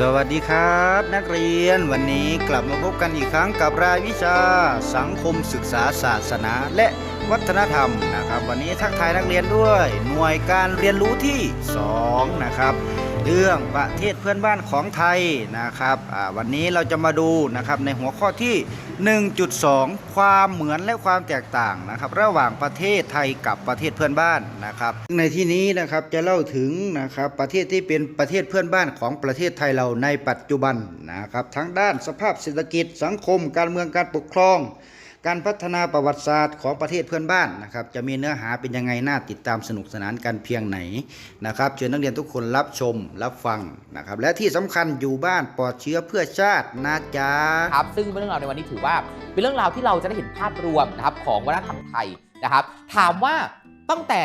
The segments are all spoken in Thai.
สวัสดีครับนักเรียนวันนี้กลับมาพบกันอีกครั้งกับรายวิชา สังคมศึกษาศาสนา และวัฒนธรรมนะครับ วันนี้ทักทายนักเรียนด้วย หน่วยการเรียนรู้ที่ 2 นะครับ เรื่องประเทศเพื่อนบ้านของไทยนะครับวันนี้เราจะมาดูนะครับในหัวข้อที่ 1.2 ความเหมือนและความแตกต่างนะครับ ระหว่างประเทศไทยกับประเทศเพื่อนบ้านนะครับ ในที่นี้นะครับจะเล่าถึงนะครับประเทศที่เป็นประเทศเพื่อนบ้านของประเทศไทยเราในปัจจุบันนะครับทั้งด้านสภาพเศรษฐกิจสังคม การเมืองการปกครอง การพัฒนาประวัติศาสตร์ของประเทศเพื่อนบ้านนะครับจะมีเนื้อหาเป็นยังไงน่าติดตามสนุกสนานกันเพียงไหนนะครับเชิญนักเรียนทุกคนรับชมรับฟังนะครับและที่สำคัญอยู่บ้านปลอดเชื้อเพื่อชาตินะจ๊ะครับซึ่งเรื่องราวในวันนี้ถือว่า เป็นเรื่องราวที่เราจะได้เห็นภาพรวมนะครับของวัฒนธรรมไทยนะครับถามว่าตั้งแต่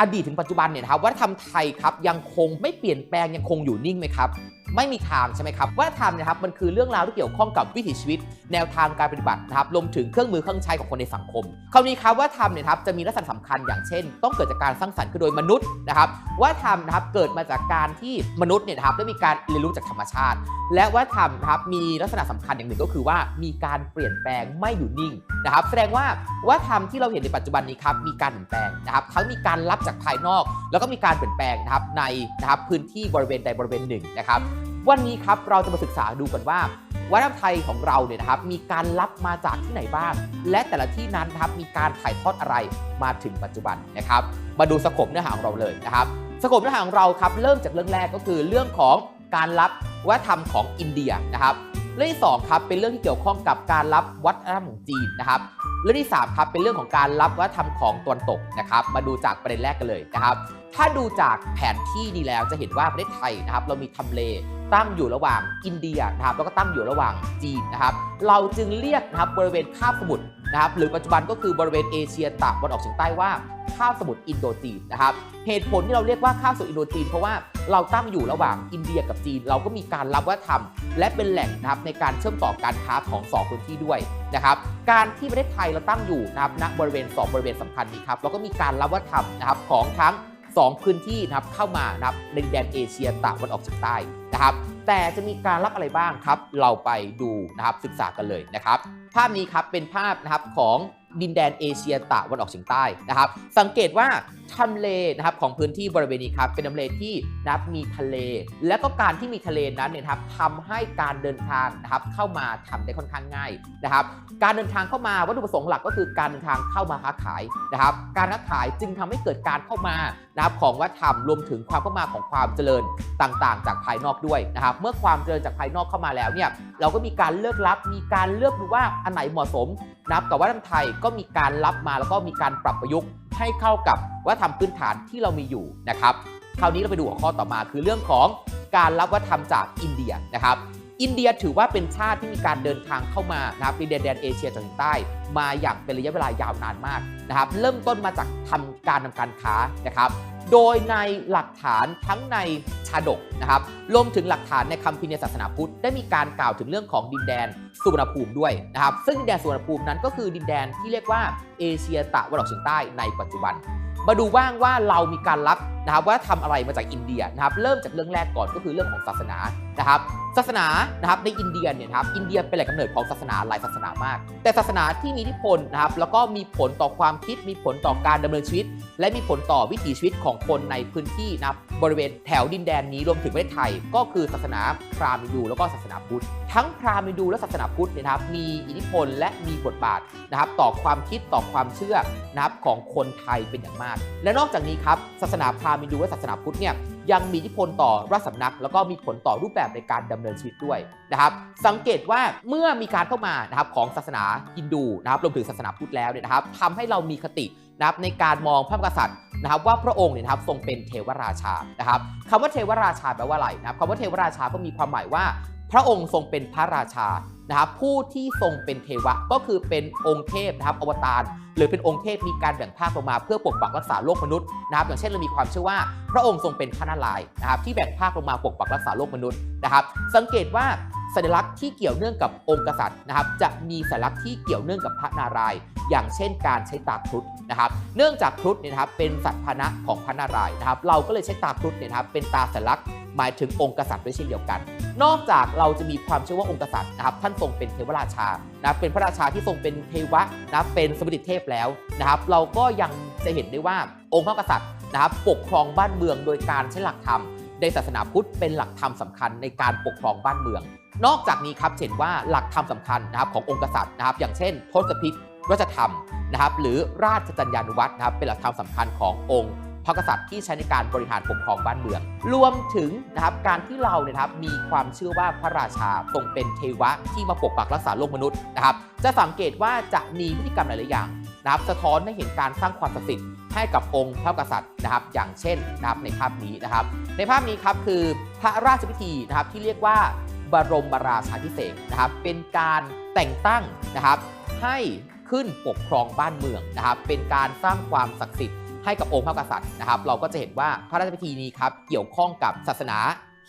อดีตถึงปัจจุบันเนี่ยครับวัฒนธรรมไทยครับยังคงไม่เปลี่ยนแปลงยังคงอยู่นิ่งไหมครับ ไม่มีทางใช่ไหมครับวัฒนธรรมเนะครับมันคือเรื่องราวที่เกี่ยวข้องกับวิถีชีวิต แนวทางการปฏิบัตินะครับรวมถึงเครื่องมือเครื่องใช้ของคนในสังคมคราวนี้ครับว่าธรรมเนี่ยครับจะมีลักษณะสำคัญอย่างเช่น ต้องเกิดจากการสร้างสรรค์ขึ้นโดยมนุษย์นะครับว่าธรรมนะครับเกิดมาจากการที่มนุษย์เนี่ยครับได้มีการเรียนรู้จากธรรมชาติ และว่าธรรมนะครับมีลักษณะสำคัญอย่างหนึ่งก็คือว่ามีการเปลี่ยนแปลงไม่อยู่นิ่งนะครับ แสดงว่าว่าธรรมที่เราเห็นในปัจจุบันนี้ครับมีการเปลี่ยนแปลงนะครับทั้งมีการรับจากภายนอก แล้วก็มีการเปลี่ยนแปลงนะครับในนะครับพื้นที่บริเวณใดบริเวณหนึ่งนะครับ วันนี้ครับเราจะมาศึกษาดูกันว่าวัฒนธรรมไทยของเราเนี่ยนะครับมีการรับมาจากที่ไหนบ้าง และแต่ละที่นั้นนะครับมีการถ่ายทอดอะไรมาถึงปัจจุบันนะครับ มาดูสโคปเนื้อหาของเราเลยนะครับสโคปเนื้อหาของเราครับเริ่มจากเรื่องแรกก็คือเรื่องของการรับวัฒนธรรมของอินเดียนะครับเรื่องที่สองครับเป็นเรื่องที่เกี่ยวข้องกับการรับวัฒนธรรมของจีนนะครับเรื่องที่สามครับเป็นเรื่องของการรับวัฒนธรรมของตะวันตกนะครับ มาดูจากประเด็นแรกกันเลยนะครับ ถ้าดูจากแผนที่นี้แล้วจะเห็นว่าประเทศไทยนะครับเรามีทำเลตั้งอยู่ระหว่างอินเดียนะครับแล้วก็ตั้งอยู่ระหว่างจีนนะครับ เราจึงเรียกนะครับบริเวณคาบสมุทรนะครับ หรือปัจจุบันก็คือบริเวณเอเชียตะวันออกเฉียงใต้ว่าคาบสมุทรอินโดจีนนะครับ เหตุผลที่เราเรียกว่าคาบสมุทรอินโดจีนเพราะว่าเราตั้งอยู่ระหว่างอินเดียกับจีน เราก็มีการรับวัฒนธรรม และเป็นแหล่งนะครับในการเชื่อมต่อการค้าของสองพื้นที่ด้วยนะครับ การที่ประเทศไทยเราตั้งอยู่นะครับณบริเวณ 2 บริเวณสำคัญนี้ครับเราก็มีการรับวัฒนธรรมนะครับของทั้ง 2 พื้นที่นะครับเข้ามานะครับในแดนเอเชียตะวันออกเฉียงใต้นะครับ แต่จะมีการรับอะไรบ้างครับ เราไปดูนะครับศึกษากันเลยนะครับ ภาพนี้ครับเป็นภาพนะครับของดินแดนเอเชียตะวันออกเฉียงใต้นะครับ สังเกตว่าทำเลนะครับของพื้นที่บริเวณนี้ครับเป็นทำเลที่นะครับมีทะเล และก็การที่มีทะเลนั้นเนี่ยนะครับทำให้การเดินทางนะครับเข้ามาทำได้ค่อนข้างง่ายนะครับ การเดินทางเข้ามาวัตถุประสงค์หลักก็คือการเดินทางเข้ามาค้าขายนะครับ การค้าขายจึงทำให้เกิดการเข้ามา นะครับของวัฒนธรรมรวมถึงความเข้ามาของความเจริญต่างๆ จากภายนอกด้วยนะครับเมื่อความเจริญจากภายนอกเข้ามาแล้วเนี่ยเราก็มีการเลือกรับมีการเลือกดูว่าอันไหนเหมาะสมนะครับกับวัฒนธรรมไทยก็มีการรับมาแล้วก็มีการปรับประยุกต์ให้เข้ากับวัฒนธรรมพื้นฐานที่เรามีอยู่นะครับคราวนี้เราไปดูหัวข้อต่อมาคือเรื่องของการรับวัฒนธรรมจากอินเดียนะครับ อินเดียถือว่าเป็นชาติที่มีการเดินทางเข้ามานะครับในแดนแดนเอเชียตะวันใต้ มาอย่างเป็นระยะเวลายาวนานมากนะครับเริ่มต้นมาจากทำการทำการค้านะครับโดยในหลักฐานทั้งในชาดกนะครับรวมถึงหลักฐานในคัมภีร์ในศาสนาพุทธได้มีการกล่าวถึงเรื่องของดินแดนสุวรรณภูมิด้วยนะครับ ซึ่งดินแดนสุวรรณภูมินั้นก็คือดินแดนที่เรียกว่าเอเชียตะวันออกเฉียงใต้ในปัจจุบัน มาดูบ้างว่าเรามีการรับนะครับว่าทำอะไรมาจากอินเดียนะครับ เริ่มจากเรื่องแรกก่อนก็คือเรื่องของศาสนา นะครับศาสนานะครับในอินเดียเนี่ยครับอินเดียเป็นแหล่งกำเนิดของศาสนาหลายศาสนามาก แต่ศาสนาที่มีอิทธิพลนะครับแล้วก็มีผลต่อความคิดมีผลต่อการดำเนินชีวิต และมีผลต่อวิถีชีวิตของคนในพื้นที่นะบริเวณแถวดินแดนนี้รวมถึงประเทศไทย ก็คือศาสนาพราหมณ์ฮินดูแล้วก็ศาสนาพุทธทั้งพราหมณ์ฮินดูและศาสนาพุทธเนี่ยนะครับมีอิทธิพลและมีบทบาทนะครับต่อความคิดต่อความเชื่อนะครับของคนไทยเป็นอย่างมาก และนอกจากนี้ครับศาสนาพราหมณ์ฮินดูและศาสนาพุทธเนี่ย ยังมีอิทธิพลต่อราชสำนัก แล้วก็มีผลต่อรูปแบบในการดำเนินชีวิตด้วยนะครับ สังเกตว่าเมื่อมีการเข้ามานะครับของศาสนาฮินดูนะครับรวมถึงศาสนาพุทธแล้วเนี่ยนะครับทำให้เรามีคตินะครับในการมองพระมหากษัตริย์นะครับว่าพระองค์เนี่ยนะครับทรงเป็นเทวราชานะครับคำว่าเทวราชาแปลว่าอะไรนะครับคำว่าเทวราชาก็มีความหมายว่า พระองค์ทรงเป็นพระราชา นะครับผู้ที่ทรงเป็นเทวะก็คือเป็นองค์เทพนะครับอวตารหรือเป็นองค์เทพมีการแบ่งภาคลงมาเพื่อปกปักรักษาโลกมนุษย์นะครับอย่างเช่นเรามีความเชื่อว่าพระองค์ทรงเป็นพระนารายณ์นะครับที่แบ่งภาคลงมาปกปักรักษาโลกมนุษย์นะครับ สังเกตว่าสัญลักษณ์ที่เกี่ยวเนื่องกับองค์กษัตริย์นะครับจะมีสัญลักษณ์ที่เกี่ยวเนื่องกับพระนารายณ์อย่างเช่นการใช้ตาครุฑ นะครับเนื่องจากครุฑเนี่ยครับเป็นสัตว์พนะของพระนารายณ์นะครับเราก็เลยใช้ตาครุฑเนี่ยครับเป็นตาสัญลักษณ์หมายถึงองค์กษัตริย์ด้วยเช่นเดียวกัน นอกจากเราจะมีความเชื่อว่าองค์กษัตริย์นะครับท่านทรงเป็นเทวราชานะเป็นพระราชาที่ทรงเป็นเทวะนะเป็นสมเด็จเทพแล้วนะครับเราก็ยังจะเห็นได้ว่าองค์พระกษัตริย์นะครับปกครองบ้านเมืองโดยการใช้หลักธรรมในศาสนาพุทธเป็นหลักธรรมสำคัญในการปกครองบ้านเมือง นอกจากนี้ครับเห็นว่าหลักธรรมสำคัญนะครับขององค์กษัตริย์นะครับอย่างเช่นทศพิธ ราชธรรมนะครับหรือราชจัญญานุวัตรนะครับเป็นหลักธรรมสำคัญขององค์พระกษัตริย์ที่ใช้ในการบริหารปกครองบ้านเมือง รวมถึงนะครับการที่เราเนี่ยครับมีความเชื่อว่าพระราชาทรงเป็นเทวะที่มาปกปักรักษาโลกมนุษย์นะครับจะสังเกตว่าจะมีพฤติกรรมหลายๆอย่างนะครับสะท้อนให้เห็นการสร้างความศักดิ์สิทธิ์ให้กับองค์พระกษัตริย์นะครับ อย่างเช่นนะครับในภาพนี้นะครับ ในภาพนี้ครับคือพระราชพิธีนะครับที่เรียกว่าบรมราชาพิเศษกนะครับเป็นการแต่งตั้งนะครับให้ ขึ้นปกครองบ้านเมืองนะครับเป็นการสร้างความศักดิ์สิทธิ์ให้กับองค์พระกษัตริย์นะครับเราก็จะเห็นว่าพระราชพิธีนี้ครับเกี่ยวข้องกับศาสนา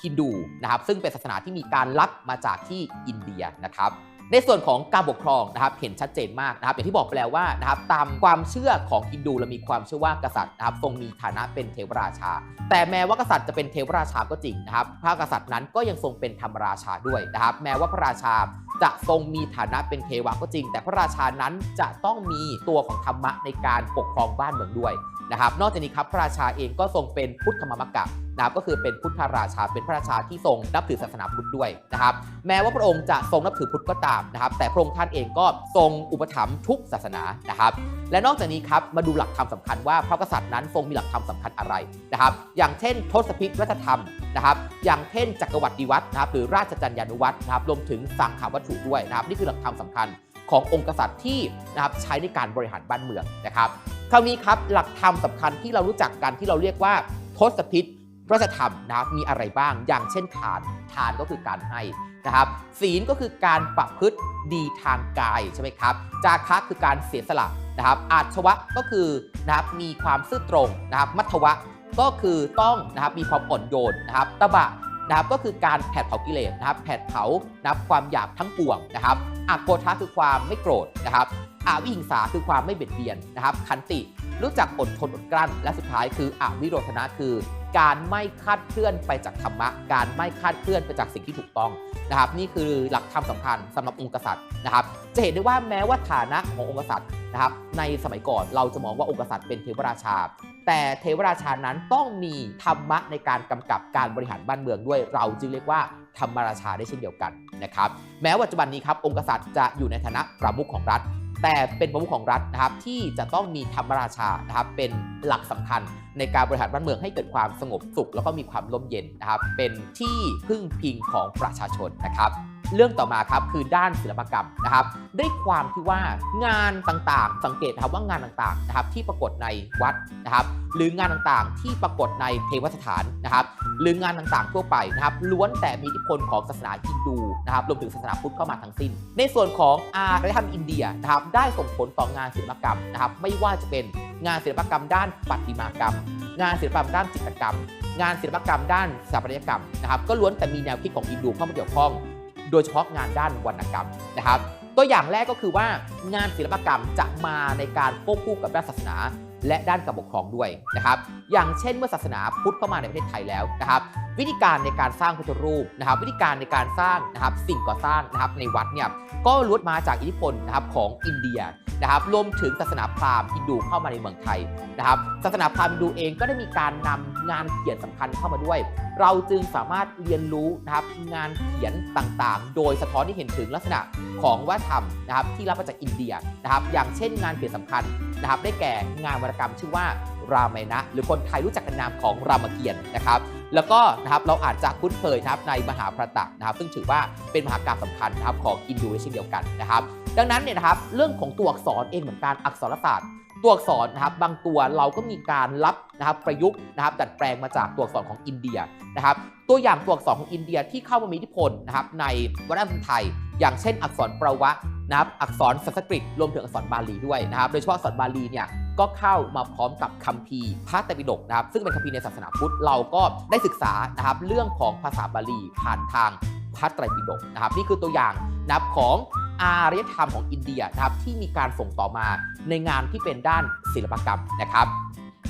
ฮินดูนะครับซึ่งเป็นศาสนาที่มีการรับมาจากที่อินเดียนะครับในส่วนของการปกครองนะครับเห็นชัดเจนมากนะครับอย่างที่บอกไปแล้วว่านะครับตามความเชื่อของฮินดูเรามีความเชื่อว่ากษัตริย์นะครับทรงมีฐานะเป็นเทวราชา แต่แม้ว่ากษัตริย์จะเป็นเทวราชาก็จริงนะครับพระกษัตริย์นั้นก็ยังทรงเป็นธรรมราชาด้วยนะครับแม้ว่าพระราชา จะทรงมีฐานะเป็นเทวะก็จริง แต่พระราชานั้นจะต้องมีตัวของธรรมะในการปกครองบ้านเมืองด้วยนะครับ นอกจากนี้ครับพระราชาเองก็ทรงเป็นพุทธมมกะ นะครับก็คือเป็นพุทธราชาเป็นพระราชาที่ทรงนับถือศาสนาพุทธด้วยนะครับ แม้ว่าพระองค์จะทรงนับถือพุทธก็ตามนะครับ แต่พระองค์ท่านเองก็ทรงอุปถัมภ์ทุกศาสนานะครับ และนอกจากนี้ครับมาดูหลักธรรมสำคัญว่าพระกษัตริย์นั้นทรงมีหลักธรรมสำคัญอะไรนะครับ อย่างเช่น ทศพิธรัชธรรมนะครับ อย่างเช่นจักรวรรดิวัตรนะครับหรือราชจัญญานุวัตรนะครับรวมถึงสังขาวัตถุด้วยนะครับ นี่คือหลักธรรมสำคัญขององค์กษัตริย์ที่นะครับใช้ในการบริหารบ้านเมืองนะครับคราวนี้ครับหลักธรรมสำคัญที่เรารู้จักกันที่เราเรียกว่าทศพิธ พระธรรมนะครับมีอะไรบ้าง อย่างเช่นทาน ทานก็คือการให้นะครับ ศีลก็คือการประพฤติดีทางกายใช่ไหมครับ จาคะคือการเสียสละนะครับ อาชวะก็คือนะครับมีความซื่อตรงนะครับมัทวะก็คือต้องนะครับมีความอ่อนโยนนะครับ ตบะนะครับก็คือการแผดเผากิเลสนะครับ แผดเผานะครับความอยากทั้งปวงนะครับอโกทะคือความไม่โกรธนะครับอาวิหิงสาคือความไม่เบียดเบียนนะครับ ขันติรู้จักอดทนอดกลั้น และสุดท้ายคืออวิโรธนะคือ การไม่คาดเคลื่อนไปจากธรรมะ การไม่คาดเคลื่อนไปจากสิ่งที่ถูกต้องนะครับนี่คือหลักธรรมสำคัญสำหรับองค์กษัตริย์นะครับ จะเห็นได้ว่าแม้ว่าฐานะขององค์กษัตริย์นะครับในสมัยก่อนเราจะมองว่าองค์กษัตริย์เป็นเทวราชา แต่เทวราชานั้นต้องมีธรรมะในการกำกับการบริหารบ้านเมืองด้วย เราจึงเรียกว่าธรรมราชาได้เช่นเดียวกันนะครับแม้ว่าปัจจุบันนี้ครับองค์กษัตริย์จะอยู่ในฐานะประมุขของรัฐ แต่เป็นประมุขของรัฐนะครับที่จะต้องมีธรรมราชานะครับเป็นหลักสำคัญในการบริหารบ้านเมืองให้เกิดความสงบสุข แล้วก็มีความร่มเย็นนะครับเป็นที่พึ่งพิงของประชาชนนะครับเรื่องต่อมาครับคือด้านศิลปกรรมนะครับด้วยความที่ว่างานต่างๆ สังเกตครับว่างานต่างๆนะครับที่ปรากฏในวัดนะครับหรืองานต่างๆที่ปรากฏในเทวสถานนะครับหรืองานต่างๆทั่วไปนะครับล้วนแต่มีอิทธิพลของศาสนาฮินดูนะครับรวมถึงศาสนาพุทธเข้ามาทั้งสิ้น ในส่วนของอารยธรรมอินเดียนะครับได้ส่งผลต่องานศิลปกรรมนะครับไม่ว่าจะเป็นงานศิลปกรรมด้านประติมากรรมงานศิลปกรรมด้านจิตรกรรม งานศิลปกรรมด้านสถาปัตยกรรมนะครับก็ล้วนแต่มีแนวคิดของอินดูเข้ามาเกี่ยวข้อง โดยเฉพาะงานด้านวรรณกรรมนะครับ ตัวอย่างแรกก็คือว่างานศิลปกรรมจะมาในการควบคู่กับด้านศาสนา และด้านการปกครองด้วยนะครับ อย่างเช่นเมื่อศาสนาพุทธเข้ามาในประเทศไทยแล้วนะครับ วิธีการในการสร้างพุทธรูปนะครับ วิธีการในการสร้างนะครับสิ่งก่อสร้างนะครับในวัดเนี่ยก็ล้วนมาจากอิทธิพลนะครับของอินเดียนะครับรวมถึงศาสนาพราหมณ์ฮินดูเข้ามาในเมืองไทยนะครับศาสนาพราหมณ์ฮินดูเองก็ได้มีการนำงานเขียนสำคัญเข้ามาด้วย เราจึงสามารถเรียนรู้นะครับงานเขียนต่างๆ โดยสะท้อนที่เห็นถึงลักษณะของวัฒนธรรมนะครับที่รับมาจากอินเดียนะครับอย่างเช่นงานเขียนสำคัญนะครับได้แก่งานวรรณกรรมชื่อว่ารามายณะหรือคนไทยรู้จักกันนามของรามเกียรติ์นะครับแล้วก็นะครับเราอาจจะคุ้นเคยนะครับในมหาพรตะนะครับ ซึ่งถือว่าเป็นมหากาพย์สำคัญนะครับของอินโดเช่นเดียวกันนะครับ ดังนั้นเนี่ยนะครับเรื่องของตัวอักษรเองเหมือนกันอักษรศาสตร์ ตัวอักษรนะครับบางตัวเราก็มีการรับนะครับประยุกต์นะครับดัดแปลงมาจากตัวอักษรของอินเดียนะครับตัวอย่างตัวอักษรของอินเดียที่เข้ามามีอิทธิพลนะครับในวัฒนธรรมไทย อย่างเช่น อักษรประวะนะครับอักษรสันสกฤตรวมถึงอักษรบาลีด้วยนะครับโดยเฉพาะอักษรบาลีเนี่ยก็เข้ามาพร้อมกับคัมภีร์พระไตรปิฎกนะครับซึ่งเป็นคัมภีร์ในศาสนาพุทธเราก็ได้ศึกษานะครับเรื่องของภาษาบาลีผ่านทางพระไตรปิฎกนะครับนี่คือตัวอย่างนับของ อารยธรรมของอินเดียนะครับที่มีการส่งต่อมาในงานที่เป็นด้านศิลปกรรมนะครับ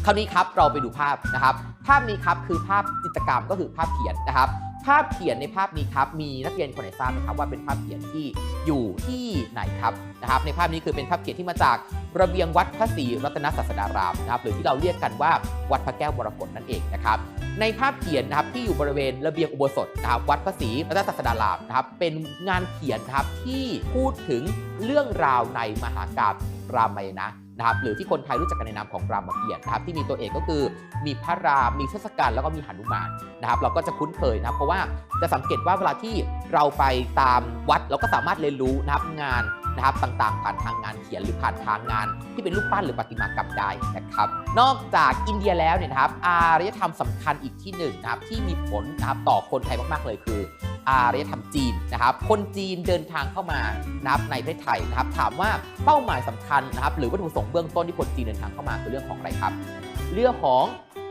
คราวนี้ครับเราไปดูภาพนะครับ ภาพนี้ครับคือภาพจิตรกรรมก็คือภาพเขียนนะครับ ภาพเขียนในภาพนี้ครับ มีนักเรียนคนไหนทราบไหมครับว่าเป็นภาพเขียนที่อยู่ที่ไหนครับนะครับ ในภาพนี้คือเป็นภาพเขียนที่มาจากระเบียงวัดพระศรีรัตนศาสดารามนะครับ หรือที่เราเรียกกันว่าวัดพระแก้วมรกตนั่นเองนะครับ ในภาพเขียนนะครับที่อยู่บริเวณระเบียงอุโบสถนะครับวัดพระศรีรัตนศาสดารามนะครับ เป็นงานเขียนนะครับที่พูดถึงเรื่องราวในมหากาพย์รามายณะ นะครับหรือที่คนไทยรู้จักกันในนามของรามเกียรตินะครับที่มีตัวเอกก็คือมีพระรามมีเทศกาลแล้วก็มีหนุมานนะครับเราก็จะคุ้นเคยนะครับเพราะว่าจะสังเกตว่าเวลาที่เราไปตามวัดเราก็สามารถเรียนรู้นะครับงาน นะครับต่างๆ ผ่านทางงานเขียนหรือผ่านทางงาน ที่เป็นรูปปั้นหรือประติมากรรมได้นะครับ นอกจากอินเดียแล้วเนี่ยนะครับอารยธรรมสำคัญอีกที่หนึ่งนะครับที่มีผลนะครับต่อคนไทยมากๆเลยคืออารยธรรมจีนนะครับ คนจีนเดินทางเข้ามานะครับในประเทศไทยนะครับ ถามว่าเป้าหมายสำคัญนะครับ หรือวัตถุประสงค์เบื้องต้นที่คนจีนเดินทางเข้ามาคือเรื่องของอะไรครับ เรื่องของ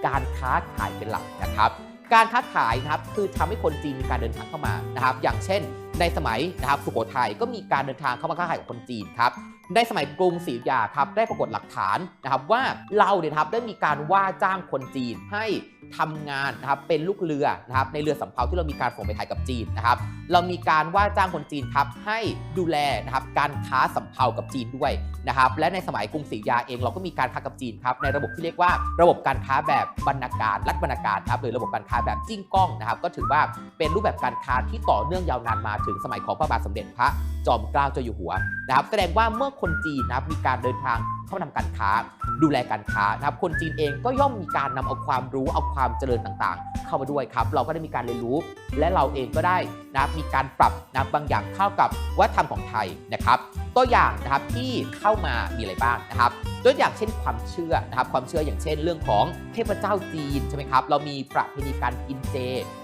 การค้าขายเป็นหลักนะครับ การค้าขายนะครับคือทำให้คนจีนมีการเดินทางเข้ามานะครับ อย่างเช่น ในสมัยนะครับสุโขทัยก็มีการเดินทางเข้ามาค้าขายกับคนจีนครับ ในสมัยกรุงศรีอยุธยาครับได้ปรากฏหลักฐานนะครับว่าเราเนี่ยครับได้มีการว่าจ้างคนจีนให้ทำงานนะครับเป็นลูกเรือนะครับในเรือสำเภาที่เรามีการส่งไปขายกับจีนนะครับ เรามีการว่าจ้างคนจีนครับให้ดูแลนะครับการค้าสำเภากับจีนด้วยนะครับและในสมัยกรุงศรีอยุธยาเองเราก็มีการค้ากับจีนครับในระบบที่เรียกว่าระบบการค้าแบบบรรณาการรัฐบรรณาการครับหรือระบบการค้าแบบจิ้งก้องนะครับ ก็ถือว่าเป็นรูปแบบการค้าที่ต่อเนื่องยาวนานมาถึงสมัยของพระบาทสมเด็จพระจอมเกล้าเจ้าอยู่หัวนะครับแสดงว่าเมื่อคนจีนนะครับมีการเดินทางเข้ามาทำการค้า ดูแลการค้านะครับคนจีนเองก็ย่อมมีการนำเอาความรู้เอาความเจริญต่างๆ เข้ามาด้วยครับ เราก็ได้มีการเรียนรู้ และเราเองก็ได้นะมีการปรับนะบบางอย่างเข้ากับวัฒนธรรมของไทยนะครับตัวอย่างนะครับที่เข้ามามีอะไรบ้างนะครับตัวอย่างเช่นความเชื่อนะครับความเชื่ออย่างเช่นเรื่องของเทพเจ้าจีนใช่ไหมครับเรามีประเพณีการกินเจ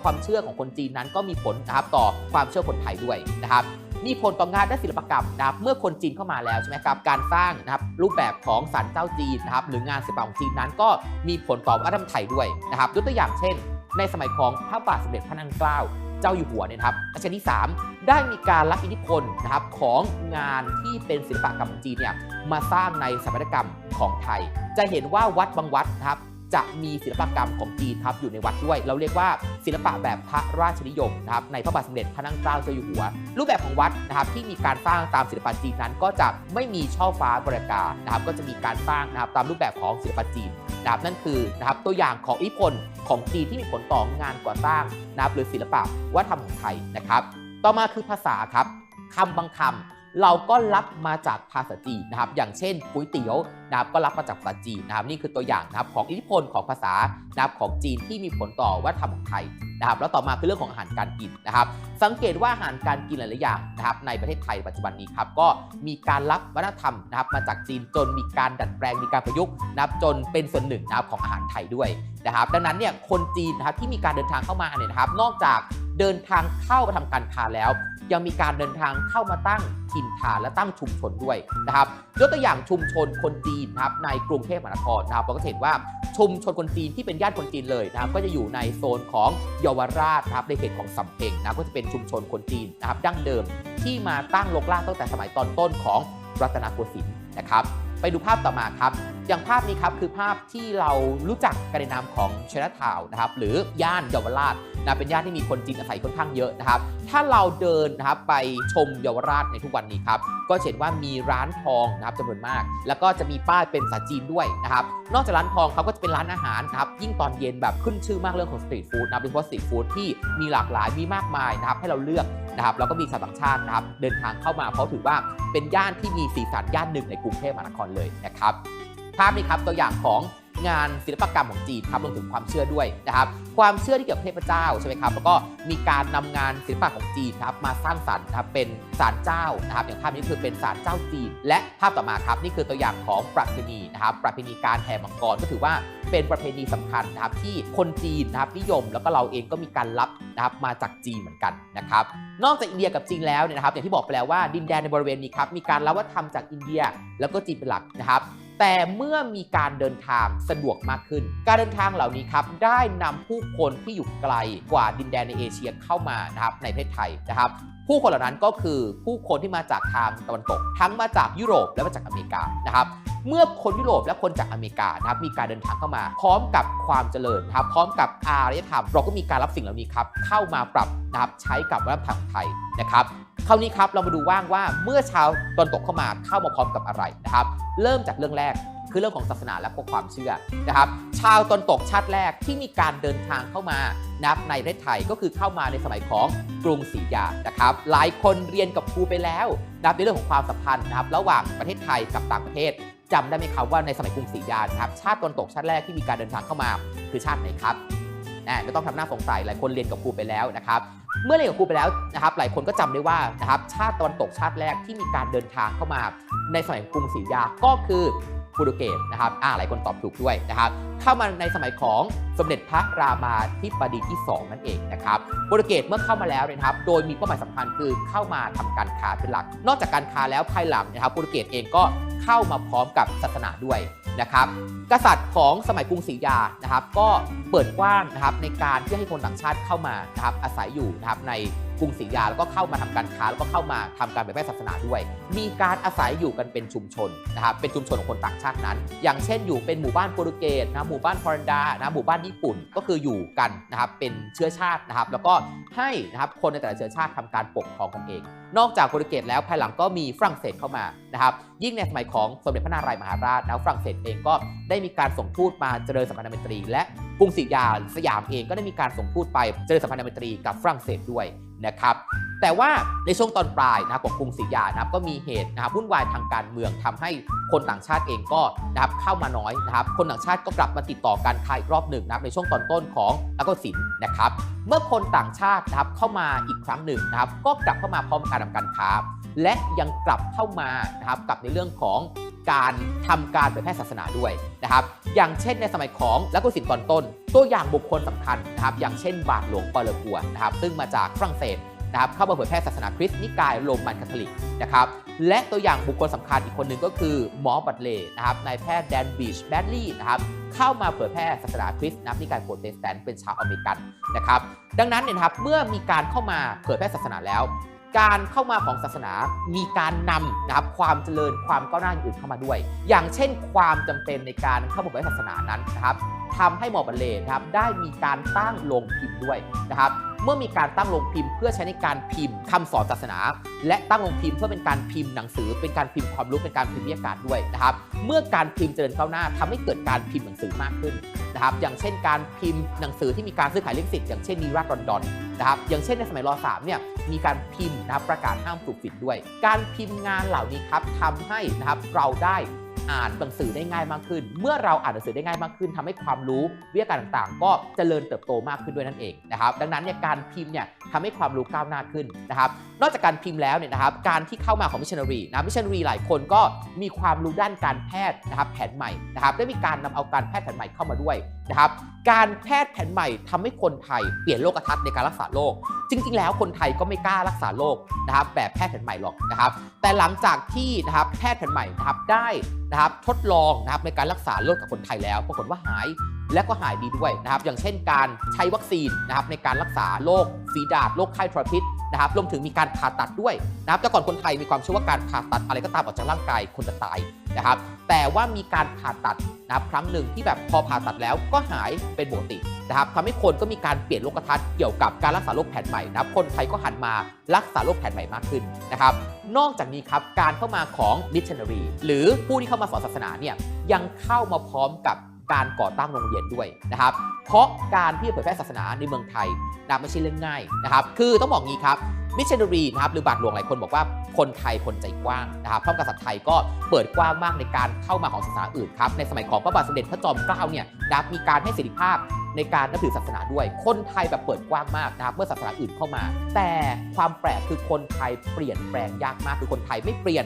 ความเชื่อของคนจีนนั้นก็มีผลนะครับต่อความเชื่อคนไทยด้วยนะครับมีผลต่องานด้านศิลปกรรมนะครับเมื่อคนจีนเข้ามาแล้วใช่ไหมครับการสร้างนะครับรูปแบบของศาลเจ้าจีนนะครับหรืองานศิลปะของจีนนั้นก็มีผลต่อวัฒนธรรมไทยด้วยนะครับยกตัวอย่างเช่น ในสมัยของพระบาทสมเด็จพระนางเกล้า เจ้าอยู่หัวเนี่ยครับรัชกาลที่ 3 ได้มีการรับอิทธิพลนะครับของงานที่เป็นศิลปกรรมของจีนเนี่ยมาสร้างในสถาปัตยกรรมของไทย จะเห็นว่าวัดบางวัดนะครับ จะมีศิลปกรรมของจีนครับอยู่ในวัดด้วย เราเรียกว่าศิลปะแบบพระราชนิยมนะครับในพระบาทสมเด็จพระนั่งเกล้าเจ้าอยู่หัว รูปแบบของวัดนะครับที่มีการสร้างตามศิลปะจีนนั้น ก็จะไม่มีช่อฟ้าบริการนะครับก็จะมีการสร้างนะครับตามรูปแบบของศิลปะจีนนะครับนั่นคือนะครับตัวอย่างของอิพลของจีนที่มีผลต่องานก่อสร้างนะครับหรือศิลปะวัฒนธรรมของไทยนะครับ ต่อมาคือภาษาครับคำบางคำ เราก็รับมาจากภาษาจีนนะครับ อย่างเช่นก๋วยเตี๋ยวนะครับก็รับมาจากภาษาจีนนะครับ นี่คือตัวอย่างนะครับของอิทธิพลของภาษานะครับของจีนที่มีผลต่อวัฒนธรรมของไทยนะครับ แล้วต่อมาคือเรื่องของอาหารการกินนะครับ สังเกตว่าอาหารการกินหลายๆอย่างนะครับ ในประเทศไทยปัจจุบันนี้ครับก็มีการรับวัฒนธรรมนะครับ มาจากจีนจนมีการดัดแปลงมีการประยุกต์นะครับจนเป็นส่วนหนึ่งนะครับของอาหารไทยด้วยนะครับ ดังนั้นเนี่ยคนจีนนะครับที่มีการเดินทางเข้ามาเนี่ยนะครับ นอกจากเดินทางเข้ามาทำการค้าแล้ว ยังมีการเดินทางเข้ามาตั้งถิ่นฐานและตั้งชุมชนด้วยนะครับยกตัวอย่างชุมชนคนจีนนะครับในกรุงเทพมหานครนะครับเราก็จะเห็นว่าชุมชนคนจีนที่เป็นญาติคนจีนเลยนะครับก็จะอยู่ในโซนของเยาวราชนะครับในเขตของสำเพ็งนะครับก็จะเป็นชุมชนคนจีนนะครับดั้งเดิมที่มาตั้งรกรากตั้งแต่สมัยตอนต้นของรัตนโกสินทร์นะครับ ไปดูภาพต่อมาครับ อย่างภาพนี้ครับคือภาพที่เรารู้จักกันในนามของชนะทาวนะครับหรือย่านเยาวราชนะเป็นย่านที่มีคนจีนอาศัยค่อนข้างเยอะนะครับ ถ้าเราเดินนะครับไปชมเยาวราชในทุกวันนี้ครับก็เห็นว่ามีร้านทองนะครับจำนวนมาก แล้วก็จะมีป้ายเป็นภาษาจีนด้วยนะครับนอกจากร้านทองเขาก็จะเป็นร้านอาหารนะครับยิ่งตอนเย็นแบบขึ้นชื่อมากเรื่องของสตรีทฟู้ดนะโดยเฉพาะสตรีทฟู้ดที่มีหลากหลายมีมากมายนะครับให้เราเลือก นะครับแล้วก็มีชาวต่างชาตินะครับเดินทางเข้ามาเพราะถือว่าเป็นย่านที่มีสีสันย่านหนึ่งในกรุงเทพมหานครเลยนะครับภาพนี้ครับตัวอย่างของ งานศิลปกรรมของจีนครับรวมถึงความเชื่อด้วยนะครับ ความเชื่อที่เกี่ยวกับเทพเจ้าใช่ไหมครับแล้วก็มีการนำงานศิลปะของจีนครับมาสร้างสรรค์นะครับเป็นศาลเจ้านะครับอย่างภาพนี้คือเป็นศาลเจ้าจีน และภาพต่อมาครับนี่คือตัวอย่างของประเพณีนะครับประเพณีการแห่มังกรก็ถือว่าเป็นประเพณีสำคัญนะครับที่คนจีนนะครับนิยมแล้วก็เราเองก็มีการรับนะครับมาจากจีนเหมือนกันนะครับนอกจากอินเดียกับจีนแล้วเนี่ยนะครับอย่างที่บอกไปแล้วว่าดินแดนในบริเวณนี้ครับมีการรับวัฒนธรรมจากอินเดีย แล้วก็จีนเป็นหลักนะครับ แต่เมื่อมีการเดินทางสะดวกมากขึ้น การเดินทางเหล่านี้ครับได้นำผู้คนที่อยู่ไกลกว่าดินแดนในเอเชียเข้ามานะครับในประเทศไทยนะครับผู้คนเหล่านั้นก็คือผู้คนที่มาจากทางตะวันตก ทั้งมาจากยุโรปและมาจากอเมริกานะครับเมื่อคนยุโรปและคนจากอเมริกานะครับมีการเดินทางเข้ามา พร้อมกับความเจริญนะครับพร้อมกับอารยธรรม เราก็มีการรับสิ่งเหล่านี้ครับเข้ามาปรับนะครับใช้กับวัฒนธรรมไทยนะครับ คราวนี้ครับเรามาดูว่างว่าเมื่อชาวตนตกเข้ามาเข้ามาพร้อมกับอะไรนะครับ เริ่มจากเรื่องแรกคือเรื่องของศาสนาและความเชื่อนะครับ ชาวตนตกชาติแรกที่มีการเดินทางเข้ามานับในประเทศไทยก็คือเข้ามาในสมัยของกรุงศรีอยุธยานะครับ หลายคนเรียนกับครูไปแล้วนับในเรื่องของความสัมพันธ์นะครับ ระหว่างประเทศไทยกับต่างประเทศจำได้ไหมครับว่าในสมัยกรุงศรีอยุธยานะครับชาติตนตกชาติแรกที่มีการเดินทางเข้ามาคือชาติไหนครับ นะไม่ต้องทำหน้าสงสัยหลายคนเรียนกับครูไปแล้วนะครับเมื่อเรียนกับครูไปแล้วนะครับหลายคนก็จำได้ว่านะครับชาติตะวันตกชาติแรกที่มีการเดินทางเข้ามาในสมัยกรุงศรีอยุธยาก็คือ โปรตุเกสนะครับอ่าหลายคนตอบถูกด้วยนะครับ เข้ามาในสมัยของสมเด็จพระรามาธิบดีที่ 2 นั่นเองนะครับโปรตุเกสเมื่อเข้ามาแล้วนะครับ โดยมีเป้าหมายสำคัญคือเข้ามาทำการค้าเป็นหลัก นอกจากการค้าแล้วภายหลังนะครับโปรตุเกสเองก็เข้ามาพร้อมกับศาสนาด้วยนะครับกษัตริย์ของสมัยกรุงศรีอยุธยานะครับ ก็เปิดกว้างนะครับในการที่ให้คนต่างชาติเข้ามานะครับอาศัยอยู่นะครับใน กรุงศรีอยุธยาแล้วก็เข้ามาทำการค้าแล้วก็เข้ามาทำการเผยแพร่ศาสนาด้วย มีการอาศัยอยู่กันเป็นชุมชนนะครับเป็นชุมชนของคนต่างชาตินั้น อย่างเช่นอยู่เป็นหมู่บ้านโปรตุเกสนะหมู่บ้านฮอลันดานะหมู่บ้านญี่ปุ่นก็คืออยู่กันนะครับเป็นเชื้อชาตินะครับ แล้วก็ให้นะครับคนในแต่ละเชื้อชาติทำการปกครองกันเองนอกจากโปรตุเกสแล้วภายหลังก็มีฝรั่งเศสเข้ามานะครับยิ่งในสมัยของสมเด็จพระนารายมหาราชนะฝรั่งเศสเองก็ได้มีการส่งทูตมาเจริญสัมพันธไมตรี และกรุงศรีอยุธยาสยามเองก็ได้มีการส่งทูตไปเจริญสัมพันธไมตรีกับฝรั่งเศสด้วย นะครับแต่ว่าในช่วงตอนปลายนะครับของกรุงศรีอยุธยานะครับก็มีเหตุนะครับวุ่นวายทางการเมืองทำให้คนต่างชาติเองก็นะครับเข้ามาน้อยนะครับคนต่างชาติก็กลับมาติดต่อการค้าอีกรอบหนึ่งนะครับในช่วงตอนต้นของนักศิลป์นะครับ เมื่อคนต่างชาตินะครับเข้ามาอีกครั้งหนึ่งนะครับก็กลับเข้ามาพร้อมการทำการค้า และยังกลับเข้ามานะครับกับในเรื่องของการทำการเผยแพร่ศาสนาด้วยนะครับอย่างเช่นในสมัยของลักกุศิลป์ตอนต้น ตัวอย่างบุคคลสำคัญนะครับอย่างเช่นบาทหลวงปอเลกัวนะครับซึ่งมาจากฝรั่งเศสนะครับเข้ามาเผยแพร่ศาสนาคริสต์นิกายโรมันคาทอลิกนะครับและตัวอย่างบุคคลสำคัญอีกคนหนึ่งก็คือหมอบัตเลย์นะครับนายแพทย์แดนบีชแบดลีย์นะครับเข้ามาเผยแพร่ศาสนาคริสต์นับนิกายโปรเตสแตนต์เป็นชาวอเมริกันนะครับดังนั้นเนี่ยครับเมื่อมีการเข้ามาเผยแพร่ศาสนาแล้ว การเข้ามาของศาสนามีการนำนะครับความเจริญความก้าวหน้าอื่นเข้ามาด้วย อย่างเช่น ความจำเป็นในการเข้ามาเผยแพร่ศาสนานั้นนะครับทำให้หมอบัลเล่นะครับได้มีการตั้งโรงพิมพ์ด้วยนะครับ เมื่อมีการตั้งโรงพิมพ์ เพื่อใช้ในการพิมพ์คำสอนศาสนา และตั้งโรงพิมพ์เพื่อเป็นการพิมพ์หนังสือ เป็นการพิมพ์ความรู้เป็นการพิมพ์วิทยาการด้วยนะครับ เมื่อการพิมพ์เจริญก้าวหน้าทำให้เกิดการพิมพ์หนังสือมากขึ้นนะครับ อย่างเช่น การพิมพ์หนังสือที่มีการซื้อขายลิขสิทธิ์อย่างเช่นนิราชลอนดอนนะครับ อย่างเช่นในสมัยร3เนี่ยมีการพิมพ์นะครับประกาศห้ามปลูกฝิ่นด้วย การพิมพ์งานเหล่านี้ครับทำให้นะครับเราได้ อ่านหนังสือได้ง่ายมากขึ้น เมื่อเราอ่านหนังสือได้ง่ายมากขึ้นทำให้ความรู้วิทยาการต่างๆ ก็เจริญเติบโตมากขึ้นด้วยนั่นเองนะครับ ดังนั้นเนี่ยการพิมพ์เนี่ยทำให้ความรู้ก้าวหน้าขึ้นนะครับ นอกจากการพิมพ์แล้วเนี่ยนะครับ การที่เข้ามาของมิชชันนารีนะมิชชันนารีหลายคนก็มีความรู้ด้านการแพทย์นะครับแผนใหม่นะครับได้มีการนำเอาการแพทย์แผนใหม่เข้ามาด้วยนะครับการแพทย์แผนใหม่ทำให้คนไทยเปลี่ยนโลกทัศน์ในการรักษาโรคจริง ๆ แล้วคนไทยก็ไม่กล้ารักษาโรคนะครับแบบแพทย์แผนใหม่หรอกนะครับ แต่หลังจากที่นะครับแพทย์แผนใหม่นะครับได้นะครับทดลองนะครับในการรักษาโรคกับคนไทยแล้ว ปรากฏว่าหายและก็หายดีด้วยนะครับ อย่างเช่นการใช้วัคซีนนะครับในการรักษาโรคฝีดาษโรคไข้ทรพิษนะครับรวมถึงมีการผ่าตัดด้วยนะครับแต่ก่อนคนไทยมีความเชื่อว่าการผ่าตัดอะไรก็ตามออกจากร่างกายคนจะตาย นะครับ แต่ว่ามีการผ่าตัดนะครับครั้งหนึ่งที่แบบพอผ่าตัดแล้วก็หายเป็นปกตินะครับทำให้คนก็มีการเปลี่ยนโลกทัศน์เกี่ยวกับการรักษาโรคแผนใหม่นะครับ คนไทยก็หันมารักษาโรคแผนใหม่มากขึ้นนะครับ นอกจากนี้ครับการเข้ามาของมิชชันนารีหรือผู้ที่เข้ามาสอนศาสนาเนี่ยยังเข้ามาพร้อมกับ การก่อตั้งโรงเรียนด้วยนะครับ เพราะการที่เผยแพร่ศาสนาในเมืองไทยนะไม่ใช่เรื่องง่ายนะครับ คือต้องบอกงี้ครับมิชชันนารีนะครับหรือบาทหลวงหลายคนบอกว่าคนไทยคนใจกว้างนะครับพระมหากษัตริย์ไทยก็เปิดกว้างมากในการเข้ามาของศาสนาอื่นครับในสมัยของพระบาทสมเด็จพระจอมเกล้าเนี่ยนับมีการให้เสรีภาพในการนับถือศาสนาด้วย คนไทยแบบเปิดกว้างมากนะครับเมื่อศาสนาอื่นเข้ามา แต่ความแปลกคือคนไทยเปลี่ยนแปลงยากมากคือคนไทยไม่เปลี่ยน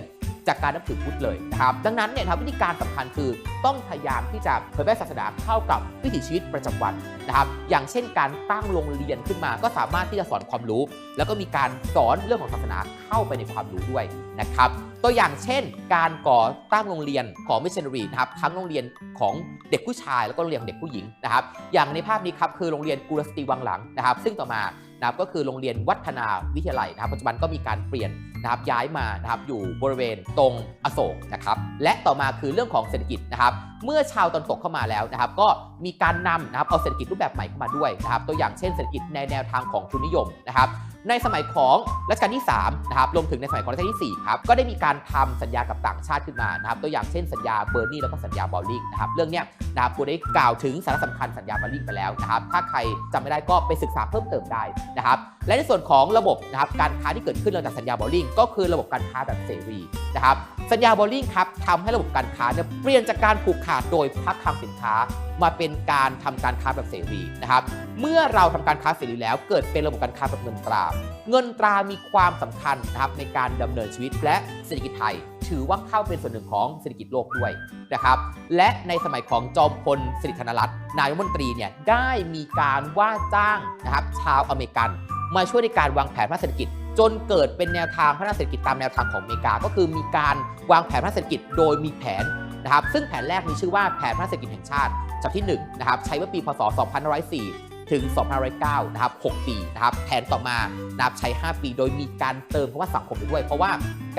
จากการนับถือพุทธเลยนะครับดังนั้นเนี่ยนะครับวิธีการสำคัญคือต้องพยายามที่จะเผยแพร่ศาสนาเข้ากับวิถีชีวิตประจำวันนะครับอย่างเช่นการตั้งโรงเรียนขึ้นมา ก็สามารถที่จะสอนความรู้ แล้วก็มีการสอนเรื่องของศาสนาเข้าไปในความรู้ด้วยนะครับตัวอย่างเช่น การก่อตั้งโรงเรียนของมิชชันนารีนะครับทั้งโรงเรียนของเด็กผู้ชายแล้วก็โรงเรียนของเด็กผู้หญิงนะครับอย่างในภาพนี้ครับคือโรงเรียนกุลสตรีวังหลังนะครับซึ่งต่อมา นะครับก็คือโรงเรียนวัฒนาวิทยาลัยนะครับปัจจุบันก็มีการเปลี่ยนนะครับย้ายมานะครับอยู่บริเวณตรงอโศกนะครับและต่อมาคือเรื่องของเศรษฐกิจนะครับเมื่อชาวตะวันตกเข้ามาแล้วนะครับก็มีการนำนะครับเอาเศรษฐกิจรูปแบบใหม่เข้ามาด้วยนะครับตัวอย่างเช่นเศรษฐกิจในแนวทางของทุนนิยมนะครับ ในสมัยของรัชกาลที่3นะครับรวมถึงในสมัยของรัชกาลที่ 4 ครับ ก็ได้มีการทำสัญญากับต่างชาติขึ้นมานะครับตัวอย่างเช่นสัญญาเบอร์นีแล้วก็สัญญาบอลลิงนะครับเรื่องนี้นะครับกูได้กล่าวถึงสาระสำคัญสัญญาบอลลิงไปแล้วนะครับถ้าใครจำไม่ได้ก็ไปศึกษาเพิ่มเติมได้นะครับและในส่วนของระบบนะครับการค้าที่เกิดขึ้นหลังจากสัญญาบอลลิงก็คือระบบการค้าแบบเสรีนะครับ สัญญาบอลลิงครับทำให้ระบบการค้าเนี่ยเปลี่ยนจากการผูกขาดโดยพักคลังสินค้า มาเป็นการทำการค้าแบบเสรีนะครับ เมื่อเราทำการค้าเสรีแล้ว เกิดเป็นระบบการค้าแบบเงินตรา เงินตรามีความสำคัญนะครับในการดำเนินชีวิตและเศรษฐกิจไทย ถือว่าเข้าเป็นส่วนหนึ่งของเศรษฐกิจโลกด้วยนะครับ และในสมัยของจอมพลสฤษดิ์ธนรัตน์นายมนตรีเนี่ยได้มีการว่าจ้างนะครับชาวอเมริกัน มาช่วยในการวางแผนพัฒนาเศรษฐกิจ จนเกิดเป็นแนวทางพัฒนาเศรษฐกิจตามแนวทางของอเมริกา ก็คือมีการวางแผนพัฒนาเศรษฐกิจโดยมีแผนนะครับ ซึ่งแผนแรกมีชื่อว่าแผนพัฒนาเศรษฐกิจแห่งชาติฉบับที่1นะครับใช้เมื่อปีพศ 2504 ถึง 2509 นะครับ 6 ปีนะครับแผนต่อมานะครับใช้ 5 ปีโดยมีการเติมคำว่าสังคมไปด้วย เพราะว่า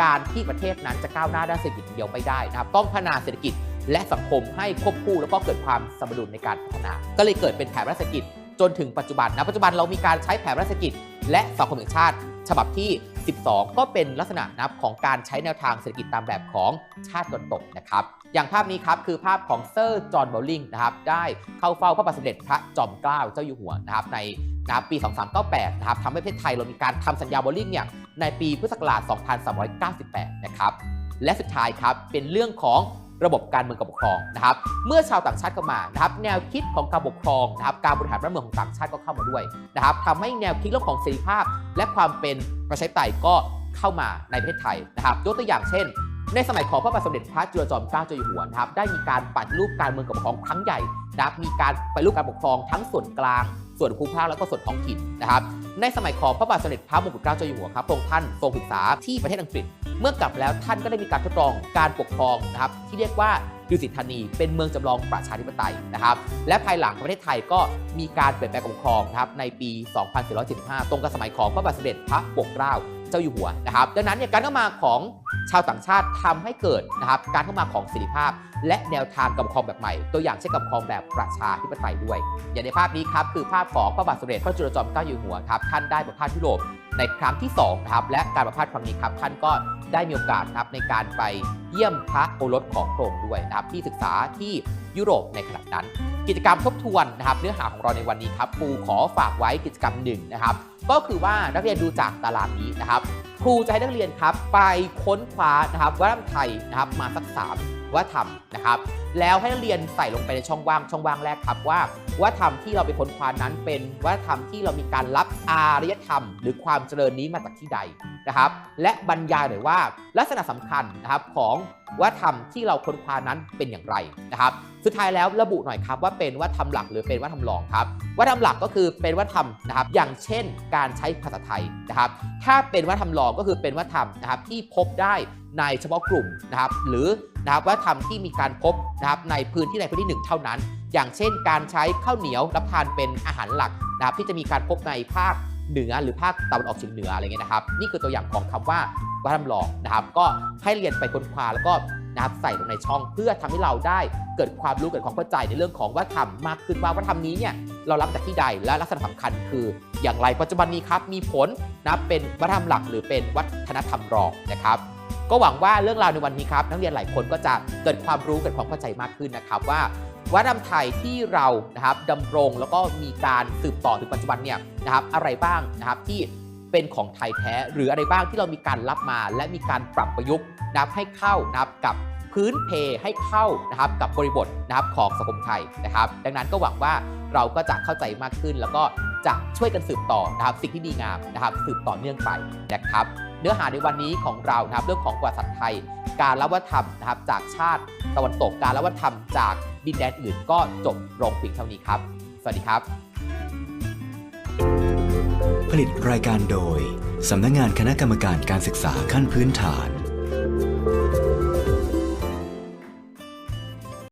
การที่ประเทศนั้นจะก้าวหน้าด้านเศรษฐกิจเดียวไม่ได้นะครับต้องพัฒนาเศรษฐกิจและสังคมให้ควบคู่แล้วก็เกิดความสมดุลในการพัฒนา ก็เลยเกิดเป็นแผนรัฐเศรษฐกิจจนถึงปัจจุบันนะปัจจุบันเรามีการใช้แผนรัฐเศรษฐกิจและสังคมแห่งชาติ ฉบับที่ 12 ก็เป็นลักษณะนับของการใช้แนวทางเศรษฐกิจตามแบบของชาติตนตกนะครับ อย่างภาพนี้ครับคือภาพของเซอร์จอห์นบอลลิงนะครับได้เข้าเฝ้าพระบาทสมเด็จพระจอมเกล้าเจ้าอยู่หัวนะครับใน นะครับปี 2398 นะครับทำให้ประเทศไทยเรามีการทำสัญญาบอลลิงเนี่ยในปีพุทธศักราช 2398 นะครับ และสุดท้ายครับเป็นเรื่องของระบบการเมืองกับปกครองนะครับ เมื่อชาวต่างชาติเข้ามานะครับ แนวคิดของการปกครองนะครับ การบริหารบ้านเมืองของต่างชาติก็เข้ามาด้วยนะครับทำให้แนวคิดเรื่องของเสรีภาพ และความเป็นประชาธิปไตยก็เข้ามาในประเทศไทยนะครับยกตัวอย่างเช่น ในสมัยของพระบาทสมเด็จพระจุลจอมเกล้าเจ้าอยู่หัวนะครับ ได้มีการปฏิรูปการเมืองกับปกครองครั้งใหญ่ นะครับมีการไปรูปการปกครองทั้งส่วนกลาง ส่วนภูมิภาคแล้วก็ส่วนท้องถิ่นนะครับในสมัยของพระบาทสมเด็จพระมงกุฎเกล้าเจ้าอยู่หัวครับพระองค์ท่านทรงศึกษาที่ประเทศอังกฤษ เมื่อกลับแล้วท่านก็ได้มีการทดลองการปกครองนะครับที่เรียกว่าดุสิตธานีเป็นเมืองจำลองประชาธิปไตยนะครับและภายหลังประเทศไทยก็มีการเปลี่ยนแปลงปกครองนะครับในปี 2475 ตรงกับสมัยของพระบาทสมเด็จพระปกเกล้า เจ้าอยู่หัวนะครับ ดังนั้นเนี่ยการเข้ามาของชาวต่างชาติทำให้เกิดนะครับการเข้ามาของเสรีภาพ และแนวทางกับครองแบบใหม่ ตัวอย่างเช่นกับครองแบบประชาธิปไตยด้วย อย่างในภาพนี้ครับคือภาพของพระบาทสมเด็จพระจุลจอมเกล้าอยู่หัวครับท่านได้ประพาสยุโรป ในครั้งที่2นะครับและการประพาสครั้งนี้ครับท่านก็ได้มีโอกาสนะครับในการไปเยี่ยมพระโอรสของพระองค์ด้วยนะครับที่ศึกษาที่ยุโรปในขณะนั้น กิจกรรมทบทวนนะครับเนื้อหาของเราในวันนี้ครับครูขอฝากไว้กิจกรรมหนึ่งนะครับก็คือว่านักเรียนดูจากตารางนี้นะครับครูจะให้นักเรียนครับไปค้นคว้านะครับวัฒนธรรมไทยนะครับมาสักสาม วัฒนธรรมนะครับ แล้วให้นักเรียนใส่ลงไปในช่องว่างช่องว่างแรกครับว่าว่าธรรมที่เราไปค้นคว้านั้นเป็นว่าธรรมที่เรามีการรับอารยธรรม หรือความเจริญนี้มาจากที่ใดนะครับ และบรรยายหน่อยว่าลักษณะสำคัญนะครับของ วัฒนธรรมที่เราค้นคว้านั้นเป็นอย่างไรนะครับ สุดท้ายแล้วระบุหน่อยครับว่าเป็นวัฒนธรรมหลักหรือเป็นวัฒนธรรมรองครับวัฒนธรรมหลักก็คือเป็นวัฒนธรรมนะครับ อย่างเช่น การใช้ภาษาไทยนะครับ ถ้าเป็นวัฒนธรรมรองก็คือเป็นวัฒนธรรมนะครับที่พบได้ในเฉพาะกลุ่มนะครับ หรือนะครับวัฒนธรรมที่มีการพบนะครับในพื้นที่ใดพื้นที่หนึ่งเท่านั้น อย่างเช่น การใช้ข้าวเหนียวรับทานเป็นอาหารหลักนะครับที่จะมีการพบในภาค เหนือหรือภาคตะวันออกเฉียงเหนืออะไรเงี้ยนะครับ นี่คือตัวอย่างของคำว่าวัฒนธรรมรองนะครับ ก็ให้เรียนไปค้นคว้าแล้วก็นะครับใส่ลงในช่องเพื่อทำให้เราได้เกิดความรู้เกิดความเข้าใจในเรื่องของวัฒนธรรมมากขึ้นว่าวัฒนธรรมนี้เนี่ยเรารับจากที่ใดและลักษณะสำคัญคืออย่างไรปัจจุบันนี้ครับมีผลนะเป็นวัฒนธรรมหลักหรือเป็นวัฒนธรรมรองนะครับ ก็หวังว่าเรื่องราวในวันนี้ครับนักเรียนหลายคนก็จะเกิดความรู้เกิดความเข้าใจมากขึ้นนะครับว่า วัฒนธรรมไทยที่เรานะครับดำรงแล้วก็มีการสืบต่อถึงปัจจุบันเนี่ยนะครับอะไรบ้างนะครับที่เป็นของไทยแท้หรืออะไรบ้างที่เรามีการรับมา และมีการปรับประยุกต์นะครับให้เข้านะครับกับพื้นเพให้เข้านะครับกับบริบทนะครับของสังคมไทยนะครับ ดังนั้นก็หวังว่าเราก็จะเข้าใจมากขึ้น แล้วก็จะช่วยกันสืบต่อนะครับสิ่งที่ดีงามนะครับ สืบต่อเนื่องไปนะครับ เนื้อหาในวันนี้ของเรานะครับเรื่องของประวัติศาสตร์ไทย การละวัฒนธรรมนะครับจากชาติตะวันตกการละวัฒนธรรมจากดินแดนอื่นก็จบลงเพียงเท่านี้ครับ สวัสดีครับ ผลิตรายการโดยสำนักงานคณะกรรมการการศึกษาขั้นพื้นฐาน